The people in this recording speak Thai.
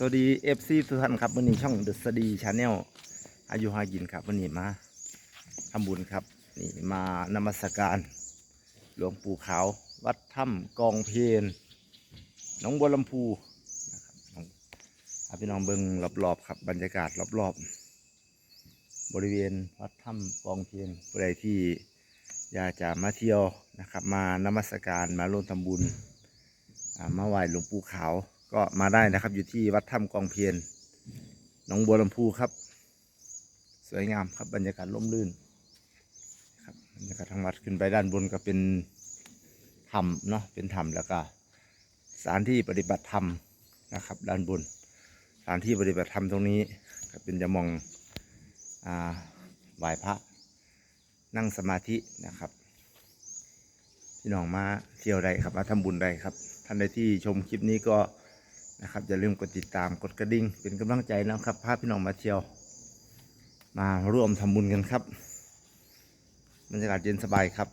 สวัสดีเอฟซีทุกท่านครับวันนี้ช่องเดอะสดีชาแนลอายุหากินครับวันนี้มาทำบุญครับนี่มานมัสการ หลวงปู่ขาว วัดถ้ำกองเพนหน้องบัวลำพูนะครับองพาพี่น้องเบิงรอบๆครับบรรยากาศรอบๆ บริเวณวัดถ้ำกองเพนผู้ใดที่อยากจะมาเที่ยวนะครับ มานมัสการมาร่วมทำบุญมาไหว้หลวงปู่ขาว ก็มาได้นะครับ อยู่ที่วัดถ้ำกองเพียนหนองบัวลำพูครับ สวยงามครับบรรยากาศร่มรื่นครับบรรยากาศทางวัดขึ้นไปด้านบนก็เป็นถ้ำเนาะเป็นถ้ำแล้วก็สถานที่ปฏิบัติธรรมนะครับ ด้านบนสถานที่ปฏิบัติธรรมตรงนี้ก็เป็นจะมองอ่าไหว้พระนั่งสมาธินะครับพี่น้องมาเที่ยวได้ครับมาทำบุญได้ครับ ท่านใดที่ชมคลิปนี้ก็ นะครับอย่าลืมกดติดตามกดกระดิ่งเป็นกำลังใจนะครับพาพี่น้องมาเที่ยว มาร่วมทำบุญกันครับบรรยากาศเย็นสบายครับ